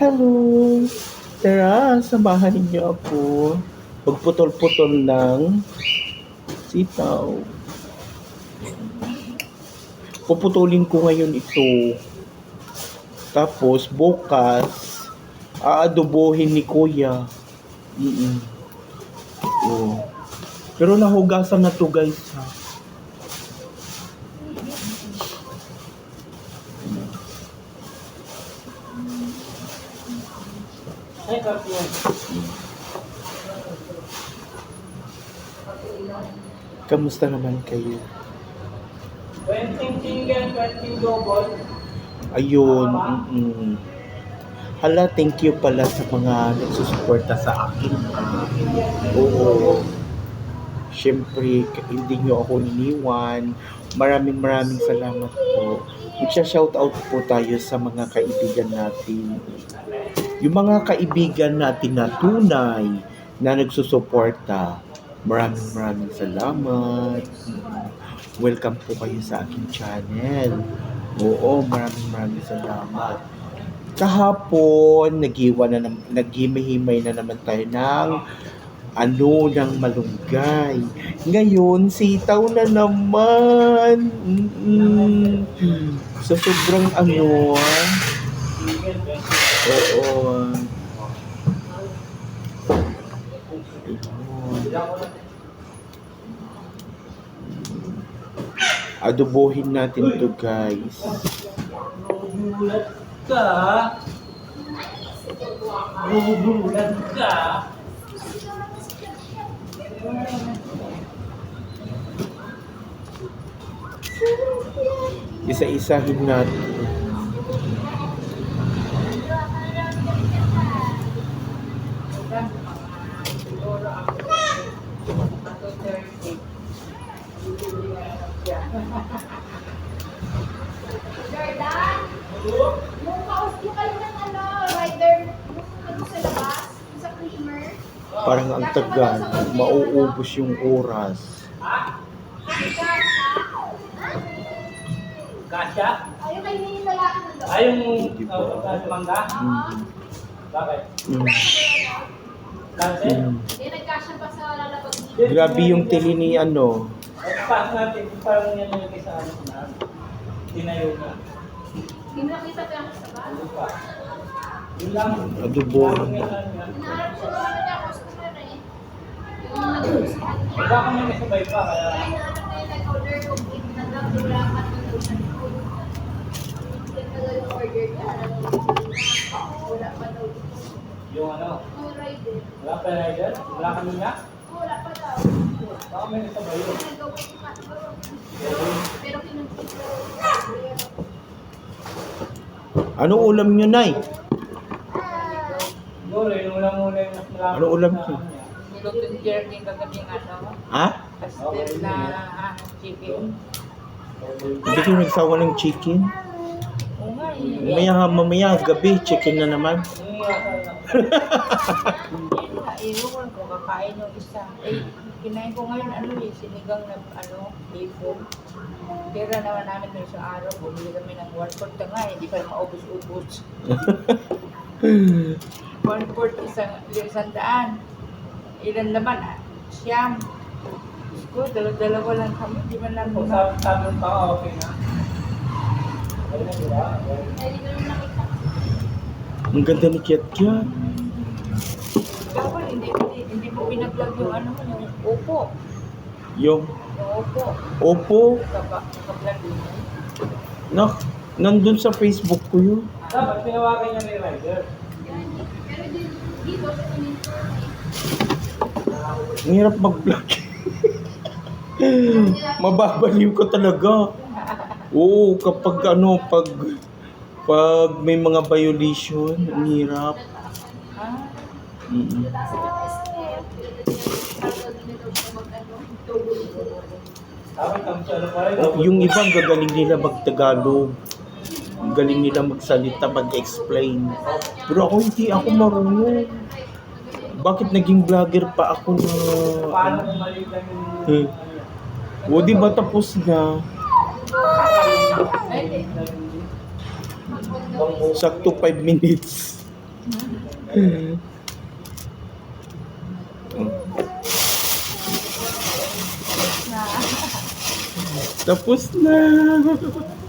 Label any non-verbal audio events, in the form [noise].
Hello! Tara, samahan niyo ako. Magputol-putol ng sitaw. Puputulin ko ngayon ito. Tapos, bukas, aadobohin ni Kuya. Mm oh. Pero nahugasan na to guys ha. Ay, kapiyan. Kamusta naman kayo? 20 single, 20 double. Ayun. Mm-mm. Hala, thank you pala sa mga nagsusuporta sa akin. Ah, oo. Siyempre, hindi nyo ako iniwan. Maraming maraming salamat po. Magsha-shoutout po tayo sa mga kaibigan natin. Yung mga kaibigan natin na tunay na nagsusuporta. Maraming maraming salamat. Welcome po kayo sa aking channel. Oo, maraming maraming salamat. Kahapon, nagiwa na naghimay-himay na naman tayo ng ano ng malunggay. Ngayon, sitaw na naman. Mm-mm. Sa sobrang ano, ah. Single, 20. oo. Lang. Adobohin natin to guys. Gugulat ka. Gugulat ka. Isa-isahin natin. Jordan, yung kaus yung kayo ng ano, rider, yung ano sa labas, yung sa creamer. Parang ang tagal. Mauubos yung oras. Kasya? Ayun kayo yung lalaki ng doon. Ay, yung Hindi pa. uh, mangga? Mm. Bakit? Mm. Kasi? Mm. Hindi, nagkasya pa sa lalabag dito. Grabe yung tili ni ano. Pas natin, parang yan yung sa ano na. Tinayo na. Hindi mo nakita pa yung sa bahay. Ano pa? Yun lang. Yan. Hinaharap siya naman niya, customer eh. Yung nag-usapan niya. Baka kami may sabay pa, kaya... Yung wala ka yung. Wala. Yung ano, Yung rider. wala pa rider? Wala kami na? Wala pa daw. Baka may nasabay yun. Ko. Pero kinunti Ano ulam nyo, Nay? Siguro, yun wala muna yung mas malapit. Ano ulam Niluto Jeremy kagabing ano, Ha? pastel na ah, chicken. Hindi kayo nagsawa ng chicken? Oo nga eh. Mamaya, mamaya, gabi, chicken na naman. [laughs] Iwan ko, kakain yung isa. Eh, kinain ko ngayon ano eh, sinigang na ano, bacon. Pera naman namin ng isang araw, bumili kami ng one fourth na nga, hindi pa maubos-ubos. [laughs] one fourth isang, isang daan. Ilan naman, ah, siyam. Diyos ko, dalawa-dalawa lang kami, di man lang na. sa sabi pa, okay na. Ang ganda ni Kiat Kiat. Dapat hindi, hindi, hindi mo pinag-vlog yung ano mo, yung upo. Yung Yung. Opo, naka-vlog din mo. nak, nandun sa Facebook ko yun. Dapat pinawakan niya ni rider. Pero di- dito sa Pininto, Ang hirap mag-vlog. Mababaliw ko talaga. Oo, kapag ano, pag pag may mga violation, ang hirap. Mm-mm. Yung ibang gagaling nila mag-Tagalog. Galing nila magsalita, mag-explain. Pero ako hindi ako marunong. Bakit naging vlogger pa ako na... Hmm. O di ba tapos na? Sakto 5 minutes. [laughs] Tapos na. [laughs]